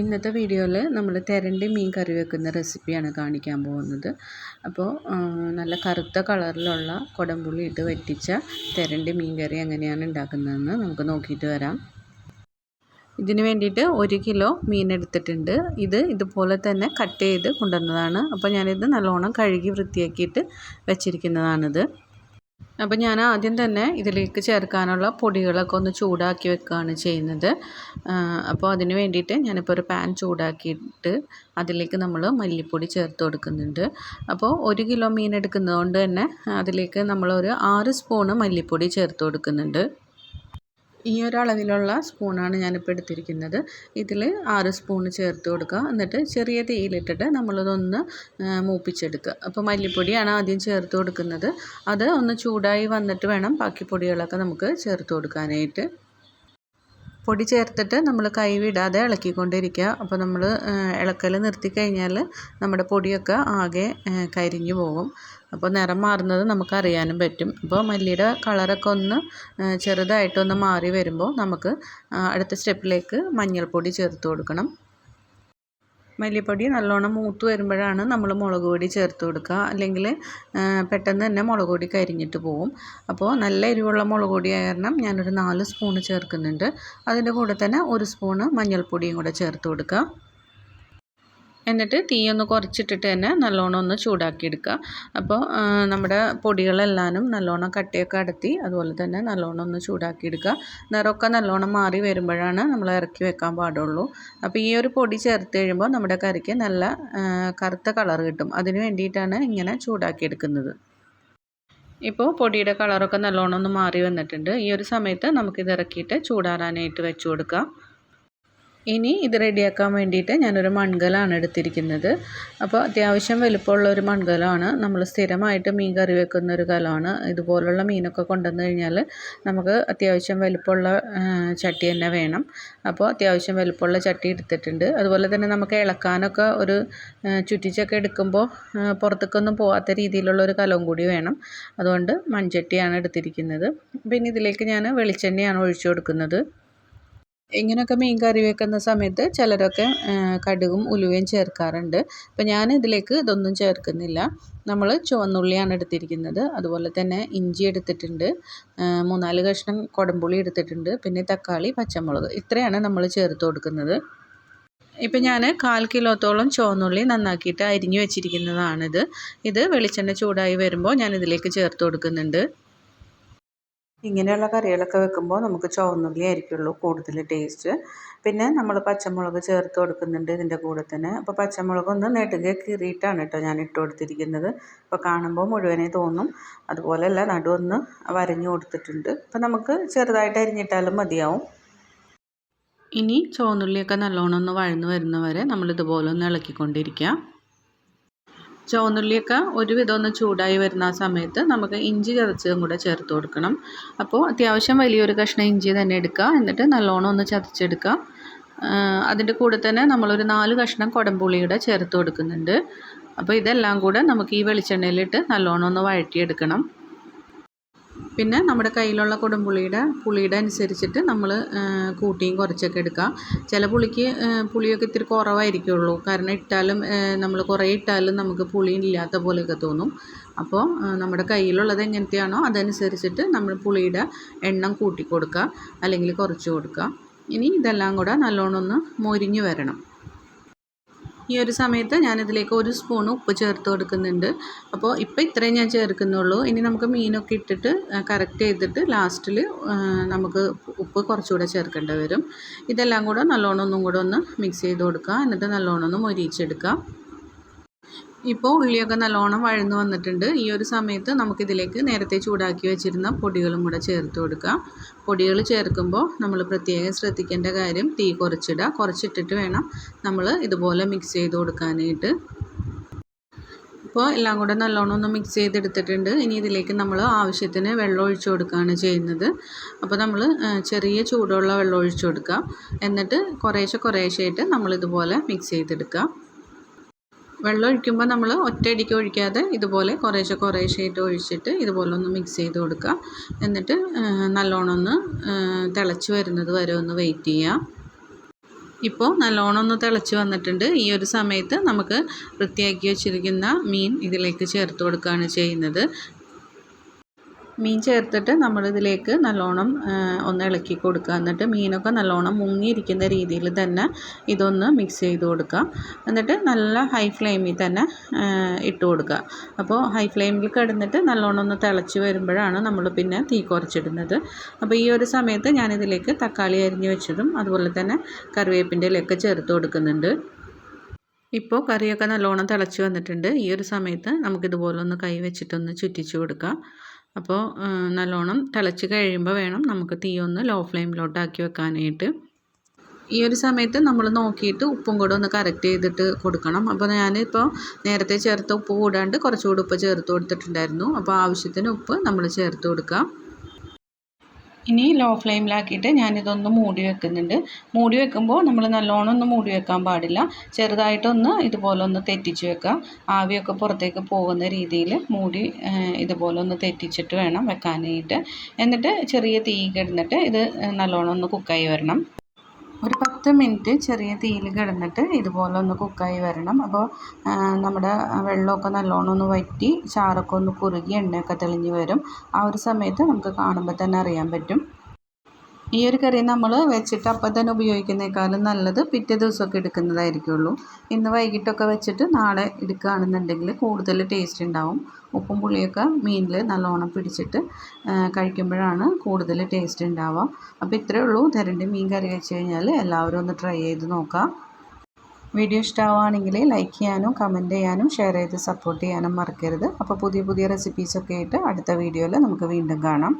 ഇന്നത്തെ വീഡിയോയിൽ നമ്മൾ തിരണ്ടി മീൻ കറി വെക്കുന്ന റെസിപ്പിയാണ് കാണിക്കാൻ പോകുന്നത്. അപ്പോൾ നല്ല കറുത്ത കളറിലുള്ള കൊടംപുള്ളി ഇട്ട് വറ്റിച്ച തിരണ്ടി മീൻ കറി എങ്ങനെയാണ് ഉണ്ടാക്കുന്നതെന്ന് നമുക്ക് നോക്കിയിട്ട് വരാം. ഇതിന് വേണ്ടിയിട്ട് ഒരു കിലോ മീൻ എടുത്തിട്ടുണ്ട്. ഇത് ഇതുപോലെ തന്നെ കട്ട് ചെയ്ത് കൊണ്ടുവന്നതാണ്. അപ്പോൾ ഞാനിത് നല്ലോണം കഴുകി വൃത്തിയാക്കിയിട്ട് വെച്ചിരിക്കുന്നതാണിത്. അപ്പോൾ ഞാൻ ആദ്യം തന്നെ ഇതിലേക്ക് ചേർക്കാനുള്ള പൊടികളൊക്കെ ഒന്ന് ചൂടാക്കി വെക്കുകയാണ് ചെയ്യുന്നത്. അപ്പോൾ അതിന് വേണ്ടിയിട്ട് ഞാനിപ്പോൾ ഒരു പാൻ ചൂടാക്കിയിട്ട് അതിലേക്ക് നമ്മൾ മല്ലിപ്പൊടി ചേർത്ത് കൊടുക്കുന്നുണ്ട്. അപ്പോൾ ഒരു കിലോ മീൻ എടുക്കുന്നത് കൊണ്ട് തന്നെ അതിലേക്ക് നമ്മളൊരു ആറ് സ്പൂണ് മല്ലിപ്പൊടി ചേർത്ത് കൊടുക്കുന്നുണ്ട്. ഈ ഒരു അളവിലുള്ള സ്പൂണാണ് ഞാനിപ്പോൾ എടുത്തിരിക്കുന്നത്. ഇതിൽ ആറ് സ്പൂൺ ചേർത്ത് കൊടുക്കുക. എന്നിട്ട് ചെറിയ തീയിലിട്ടിട്ട് നമ്മളിതൊന്ന് മൂപ്പിച്ചെടുക്കുക. അപ്പോൾ മല്ലിപ്പൊടിയാണ് ആദ്യം ചേർത്ത് കൊടുക്കുന്നത്. അത് ഒന്ന് ചൂടായി വന്നിട്ട് വേണം ബാക്കി പൊടികളൊക്കെ നമുക്ക് ചേർത്ത് കൊടുക്കാനായിട്ട്. പൊടി ചേർത്തിട്ട് നമ്മൾ കൈവിടാതെ ഇളക്കിക്കൊണ്ടിരിക്കുക. അപ്പോൾ നമ്മൾ ഇളക്കൽ നിർത്തി കഴിഞ്ഞാൽ നമ്മുടെ പൊടിയൊക്കെ ആകെ കരിഞ്ഞു പോകും. അപ്പോൾ നിറം മാറുന്നത് നമുക്കറിയാനും പറ്റും. അപ്പോൾ മല്ലിയുടെ കളറൊക്കെ ഒന്ന് ചെറുതായിട്ടൊന്ന് മാറി വരുമ്പോൾ നമുക്ക് അടുത്ത സ്റ്റെപ്പിലേക്ക് മഞ്ഞൾപ്പൊടി ചേർത്ത് കൊടുക്കണം. മല്ലിപ്പൊടി നല്ലോണം മൂത്ത് വരുമ്പോഴാണ് നമ്മൾ മുളക് പൊടി ചേർത്ത് കൊടുക്കുക. അല്ലെങ്കിൽ പെട്ടെന്ന് തന്നെ മുളക് പൊടി കരിഞ്ഞിട്ട് പോവും. അപ്പോൾ നല്ല എരിവുള്ള മുളക് പൊടി കാരണം ഞാനൊരു നാല് സ്പൂണ് ചേർക്കുന്നുണ്ട്. അതിന്റെ കൂടെ തന്നെ ഒരു സ്പൂണ് മഞ്ഞൾപ്പൊടിയും കൂടെ ചേർത്ത് കൊടുക്കുക. എന്നിട്ട് തീയൊന്ന് കുറച്ചിട്ടിട്ട് തന്നെ നല്ലോണം ഒന്ന് ചൂടാക്കിയെടുക്കുക. അപ്പോൾ നമ്മുടെ പൊടികളെല്ലാനും നല്ലോണം കട്ടിയൊക്കെ അടത്തി അതുപോലെ തന്നെ നല്ലോണം ഒന്ന് ചൂടാക്കിയെടുക്കുക. നിറമൊക്കെ നല്ലോണം മാറി വരുമ്പോഴാണ് നമ്മൾ ഇറക്കി വെക്കാൻ പാടുള്ളൂ. അപ്പോൾ ഈ ഒരു പൊടി ചേർത്ത് കഴിയുമ്പോൾ നമ്മുടെ കറിക്ക് നല്ല കറുത്ത കളർ കിട്ടും. അതിന് വേണ്ടിയിട്ടാണ് ഇങ്ങനെ ചൂടാക്കിയെടുക്കുന്നത്. ഇപ്പോൾ പൊടിയുടെ കളറൊക്കെ നല്ലോണം ഒന്ന് മാറി വന്നിട്ടുണ്ട്. ഈ ഒരു സമയത്ത് നമുക്കിത് ഇറക്കിയിട്ട് ചൂടാറാനായിട്ട് വെച്ച് കൊടുക്കാം. ഇനി ഇത് റെഡിയാക്കാൻ വേണ്ടിയിട്ട് ഞാനൊരു മൺകലാണ് എടുത്തിരിക്കുന്നത്. അപ്പോൾ അത്യാവശ്യം വലുപ്പമുള്ള ഒരു മൺകലമാണ് നമ്മൾ സ്ഥിരമായിട്ട് മീൻ കറി വെക്കുന്ന ഒരു കലമാണ് ഇതുപോലുള്ള മീനൊക്കെ കൊണ്ടുവന്ന് കഴിഞ്ഞാൽ നമുക്ക് അത്യാവശ്യം വലുപ്പമുള്ള ചട്ടി തന്നെ വേണം. അപ്പോൾ അത്യാവശ്യം വലുപ്പമുള്ള ചട്ടി എടുത്തിട്ടുണ്ട്. അതുപോലെ തന്നെ നമുക്ക് ഇളക്കാനൊക്കെ ഒരു ചുറ്റിച്ചൊക്കെ എടുക്കുമ്പോൾ പുറത്തേക്കൊന്നും പോകാത്ത രീതിയിലുള്ള ഒരു കലവും കൂടി വേണം. അതുകൊണ്ട് മൺചട്ടിയാണ് എടുത്തിരിക്കുന്നത്. പിന്നെ ഇതിലേക്ക് ഞാൻ വെളിച്ചെണ്ണയാണ് ഒഴിച്ചു കൊടുക്കുന്നത്. ഇങ്ങനെയൊക്കെ മീൻ കറി വെക്കുന്ന സമയത്ത് ചിലരൊക്കെ കടുകും ഉലുവയും ചേർക്കാറുണ്ട്. അപ്പം ഞാൻ ഇതിലേക്ക് ഇതൊന്നും ചേർക്കുന്നില്ല. നമ്മൾ ചുവന്നുള്ളിയാണ് എടുത്തിരിക്കുന്നത്. അതുപോലെ തന്നെ ഇഞ്ചി എടുത്തിട്ടുണ്ട്. മൂന്നാൽ കഷ്ണം കുടംപുളി എടുത്തിട്ടുണ്ട്. പിന്നെ തക്കാളി പച്ചമുളക്. ഇത്രയാണ് നമ്മൾ ചേർത്ത് കൊടുക്കുന്നത്. ഇപ്പം ഞാൻ കാൽ കിലോത്തോളം ചുവന്നുള്ളി നന്നാക്കിയിട്ട് അരിഞ്ഞു വെച്ചിരിക്കുന്നതാണിത്. ഇത് വെളിച്ചെണ്ണ ചൂടായി വരുമ്പോൾ ഞാൻ ഇതിലേക്ക് ചേർത്ത് കൊടുക്കുന്നുണ്ട്. ഇങ്ങനെയുള്ള കറികളൊക്കെ വെക്കുമ്പോൾ നമുക്ക് ചുവന്നുള്ളി ആയിരിക്കുള്ളൂ കൂടുതൽ ടേസ്റ്റ്. പിന്നെ നമ്മൾ പച്ചമുളക് ചേർത്ത് കൊടുക്കുന്നുണ്ട് ഇതിന്റെ കൂടെ തന്നെ. അപ്പോൾ പച്ചമുളക് ഒന്ന് നെടുകെ കീറിയിട്ടാണ് കേട്ടോ ഞാൻ ഇട്ട് കൊടുത്തിരിക്കുന്നത്. അപ്പോൾ കാണുമ്പോൾ മുഴുവനേ തോന്നും. അതുപോലെയല്ല നടുവൊന്ന് വരഞ്ഞു കൊടുത്തിട്ടുണ്ട്. അപ്പോൾ നമുക്ക് ചെറുതായിട്ട് അരിഞ്ഞിട്ടാലും മതിയാവും. ഇനി ചുവന്നുള്ളിയൊക്കെ നല്ലോണം ഒന്ന് വഴന്ന് വരുന്നവരെ നമ്മളിതുപോലെ ഒന്ന് ഇളക്കിക്കൊണ്ടിരിക്കുക ചുവന്നുള്ളിയൊക്കെ ഒരുവിധം ഒന്ന് ചൂടായി വരുന്ന ആ സമയത്ത് നമുക്ക് ഇഞ്ചി ചതച്ചതും കൂടെ ചേർത്ത് കൊടുക്കണം. അപ്പോൾ അത്യാവശ്യം വലിയൊരു കഷ്ണം ഇഞ്ചി തന്നെ എടുക്കുക. എന്നിട്ട് നല്ലോണം ഒന്ന് ചതച്ചെടുക്കുക. അതിന്റെ കൂടെ തന്നെ നമ്മളൊരു നാല് കഷ്ണം കുടംപുളിയുടെ ചേർത്ത് കൊടുക്കുന്നുണ്ട്. അപ്പോൾ ഇതെല്ലാം കൂടെ നമുക്ക് ഈ വെളിച്ചെണ്ണയിലിട്ട് നല്ലോണം ഒന്ന് വഴറ്റിയെടുക്കണം. പിന്നെ നമ്മുടെ കയ്യിലുള്ള കൊടുമ്പുളിയുടെ പുളിയുടെ അനുസരിച്ചിട്ട് നമ്മൾ കൂട്ടിയും കുറച്ചൊക്കെ എടുക്കാം. ചില പുളിക്ക് പുളിയൊക്കെ ഇത്തിരി കുറവായിരിക്കുള്ളൂ. കാരണം ഇട്ടാലും നമ്മൾ കുറേ ഇട്ടാലും നമുക്ക് പുളി ഇല്ലാത്ത പോലെയൊക്കെ തോന്നും. അപ്പോൾ നമ്മുടെ കയ്യിലുള്ളത് എങ്ങനത്തെയാണോ അതനുസരിച്ചിട്ട് നമ്മൾ പുളിയുടെ എണ്ണം കൂട്ടി കൊടുക്കുക അല്ലെങ്കിൽ കുറച്ച് കൊടുക്കുക ഇനി ഇതെല്ലാം കൂടെ നല്ലോണം ഒന്ന് മൊരിഞ്ഞ് വരണം. ഈ ഒരു സമയത്ത് ഞാനിതിലേക്ക് ഒരു സ്പൂൺ ഉപ്പ് ചേർത്ത് കൊടുക്കുന്നുണ്ട്. അപ്പോൾ ഇപ്പോൾ ഇത്രയും ഞാൻ ചേർക്കുന്നുള്ളൂ. ഇനി നമുക്ക് മീനൊക്കെ ഇട്ടിട്ട് കറക്റ്റ് ചെയ്തിട്ട് ലാസ്റ്റിൽ നമുക്ക് ഉപ്പ് കുറച്ചുകൂടെ ചേർക്കേണ്ടി വരും. ഇതെല്ലാം കൂടെ നല്ലോണം ഒന്നും കൂടെ ഒന്ന് മിക്സ് ചെയ്ത് കൊടുക്കുക. എന്നിട്ട് നല്ലോണം ഒന്ന് മൊരിയിച്ചെടുക്കുക. ഇപ്പോൾ ഉള്ളിയൊക്കെ നല്ലോണം വഴന്നു വന്നിട്ടുണ്ട്. ഈ ഒരു സമയത്ത് നമുക്കിതിലേക്ക് നേരത്തെ ചൂടാക്കി വെച്ചിരുന്ന പൊടികളും കൂടെ ചേർത്ത് കൊടുക്കാം. പൊടികൾ ചേർക്കുമ്പോൾ നമ്മൾ പ്രത്യേകം ശ്രദ്ധിക്കേണ്ട കാര്യം തീ കുറച്ചിടുക. കുറച്ചിട്ടിട്ട് വേണം നമ്മൾ ഇതുപോലെ മിക്സ് ചെയ്ത് കൊടുക്കാനായിട്ട്. ഇപ്പോൾ എല്ലാം കൂടെ നല്ലോണം ഒന്ന് മിക്സ് ചെയ്തെടുത്തിട്ടുണ്ട്. ഇനി ഇതിലേക്ക് നമ്മൾ ആവശ്യത്തിന് വെള്ളം ഒഴിച്ചു കൊടുക്കുകയാണ് ചെയ്യുന്നത്. അപ്പോൾ നമ്മൾ ചെറിയ ചൂടുള്ള വെള്ളം ഒഴിച്ചു കൊടുക്കുക എന്നിട്ട് കുറേശ്ശെ കുറേശ്ശെയായിട്ട് നമ്മളിതുപോലെ മിക്സ് ചെയ്തെടുക്കുക വെള്ളം ഒഴിക്കുമ്പോൾ നമ്മൾ ഒറ്റയടിക്ക് ഒഴിക്കാതെ ഇതുപോലെ കുറേശ്ശെ കുറേശ്ശെയായിട്ട് ഒഴിച്ചിട്ട് ഇതുപോലെ ഒന്ന് മിക്സ് ചെയ്ത് കൊടുക്കുക. എന്നിട്ട് നല്ലോണം ഒന്ന് തിളച്ച് വരുന്നത് വരെ ഒന്ന് വെയിറ്റ് ചെയ്യുക. ഇപ്പോൾ നല്ലോണം ഒന്ന് തിളച്ച് വന്നിട്ടുണ്ട്. ഈ ഒരു സമയത്ത് നമുക്ക് വൃത്തിയാക്കി വെച്ചിരിക്കുന്ന മീൻ ഇതിലേക്ക് ചേർത്ത് കൊടുക്കുകയാണ് ചെയ്യുന്നത്. മീൻ ചേർത്തിട്ട് നമ്മളിതിലേക്ക് നല്ലോണം ഒന്ന് ഇളക്കി കൊടുക്കുക. എന്നിട്ട് മീനൊക്കെ നല്ലോണം മുങ്ങിയിരിക്കുന്ന രീതിയിൽ തന്നെ ഇതൊന്ന് മിക്സ് ചെയ്ത് കൊടുക്കുക. എന്നിട്ട് നല്ല ഹൈ ഫ്ലെയിമിൽ തന്നെ ഇട്ട് കൊടുക്കുക. അപ്പോൾ ഹൈ ഫ്ലെയിമിൽ കിടന്നിട്ട് നല്ലോണം ഒന്ന് തിളച്ച് വരുമ്പോഴാണ് നമ്മൾ പിന്നെ തീ കുറച്ചിടുന്നത്. അപ്പോൾ ഈ ഒരു സമയത്ത് ഞാനിതിലേക്ക് തക്കാളി അരിഞ്ഞ് വെച്ചതും അതുപോലെ തന്നെ കറിവേപ്പിന്റെ ഇലയൊക്കെ ചേർത്ത് കൊടുക്കുന്നുണ്ട്. ഇപ്പോൾ കറിയൊക്കെ നല്ലോണം തിളച്ച് വന്നിട്ടുണ്ട്. ഈ ഒരു സമയത്ത് നമുക്കിതുപോലെ ഒന്ന് കൈ വെച്ചിട്ടൊന്ന് ചുറ്റിച്ച് കൊടുക്കാം. അപ്പോൾ നല്ലോണം തിളച്ച് കഴിയുമ്പോൾ വേണം നമുക്ക് തീ ഒന്ന് ലോ ഫ്ലെയിമിലോട്ടാക്കി വെക്കാനായിട്ട്. ഈ ഒരു സമയത്ത് നമ്മൾ നോക്കിയിട്ട് ഉപ്പും കൂടെ ഒന്ന് കറക്റ്റ് ചെയ്തിട്ട് കൊടുക്കണം. അപ്പോൾ ഞാനിപ്പോൾ നേരത്തെ ചേർത്ത ഉപ്പ് കൂടാണ്ട് കുറച്ചുകൂടി ഉപ്പ് ചേർത്ത് കൊടുത്തിട്ടുണ്ടായിരുന്നു. അപ്പോൾ ആവശ്യത്തിന് ഉപ്പ് നമ്മൾ ചേർത്ത് കൊടുക്കാം. ഇനി ലോ ഫ്ലെയിമിലാക്കിയിട്ട് ഞാനിതൊന്ന് മൂടി വെക്കുന്നുണ്ട്. മൂടി വെക്കുമ്പോൾ നമ്മൾ നല്ലോണം ഒന്ന് മൂടി വെക്കാൻ പാടില്ല. ചെറുതായിട്ടൊന്ന് ഇതുപോലെ ഒന്ന് തെറ്റിച്ച് വെക്കുക. ആവിയൊക്കെ പുറത്തേക്ക് പോകുന്ന രീതിയിൽ മൂടി ഇതുപോലെ ഒന്ന് തെറ്റിച്ചിട്ട് വേണം വെക്കാനായിട്ട്. എന്നിട്ട് ചെറിയ തീ കിടന്നിട്ട് ഇത് നല്ലോണം ഒന്ന് കുക്കായി വരണം. ഒരു പത്ത് മിനിറ്റ് ചെറിയ തീയിൽ കിടന്നിട്ട് ഇതുപോലെ ഒന്ന് കുക്കായി വരണം. അപ്പോൾ നമ്മുടെ വെള്ളമൊക്കെ നല്ലോണം ഒന്ന് വറ്റി ചാറൊക്കെ ഒന്ന് കുറുകി എണ്ണയൊക്കെ തെളിഞ്ഞ് വരും. ആ ഒരു സമയത്ത് നമുക്ക് കാണുമ്പോൾ തന്നെ അറിയാൻ പറ്റും. ഈ ഒരു കറി നമ്മൾ വെച്ചിട്ട് അപ്പം തന്നെ ഉപയോഗിക്കുന്നേക്കാളും നല്ലത് പിറ്റേ ദിവസമൊക്കെ എടുക്കുന്നതായിരിക്കുള്ളൂ. ഇന്ന് വൈകിട്ടൊക്കെ വെച്ചിട്ട് നാളെ എടുക്കുകയാണെന്നുണ്ടെങ്കിൽ കൂടുതൽ ടേസ്റ്റ് ഉണ്ടാവും. ഉപ്പും പുളിയൊക്കെ മീനിൽ നല്ലോണം പിടിച്ചിട്ട് കഴിക്കുമ്പോഴാണ് കൂടുതൽ ടേസ്റ്റ് ഉണ്ടാവുക. അപ്പോൾ ഇത്രയേ ഉള്ളൂ. തരണ്ടി മീൻ കറി വെച്ച് കഴിഞ്ഞാൽ എല്ലാവരും ഒന്ന് ട്രൈ ചെയ്ത് നോക്കാം വീഡിയോ ഇഷ്ടമാവുകയാണെങ്കിൽ ലൈക്ക് ചെയ്യാനും കമന്റ് ചെയ്യാനും ഷെയർ ചെയ്ത് സപ്പോർട്ട് ചെയ്യാനും മറക്കരുത്. അപ്പോൾ പുതിയ പുതിയ റെസിപ്പീസൊക്കെ ആയിട്ട് അടുത്ത വീഡിയോയിൽ നമുക്ക് വീണ്ടും കാണാം.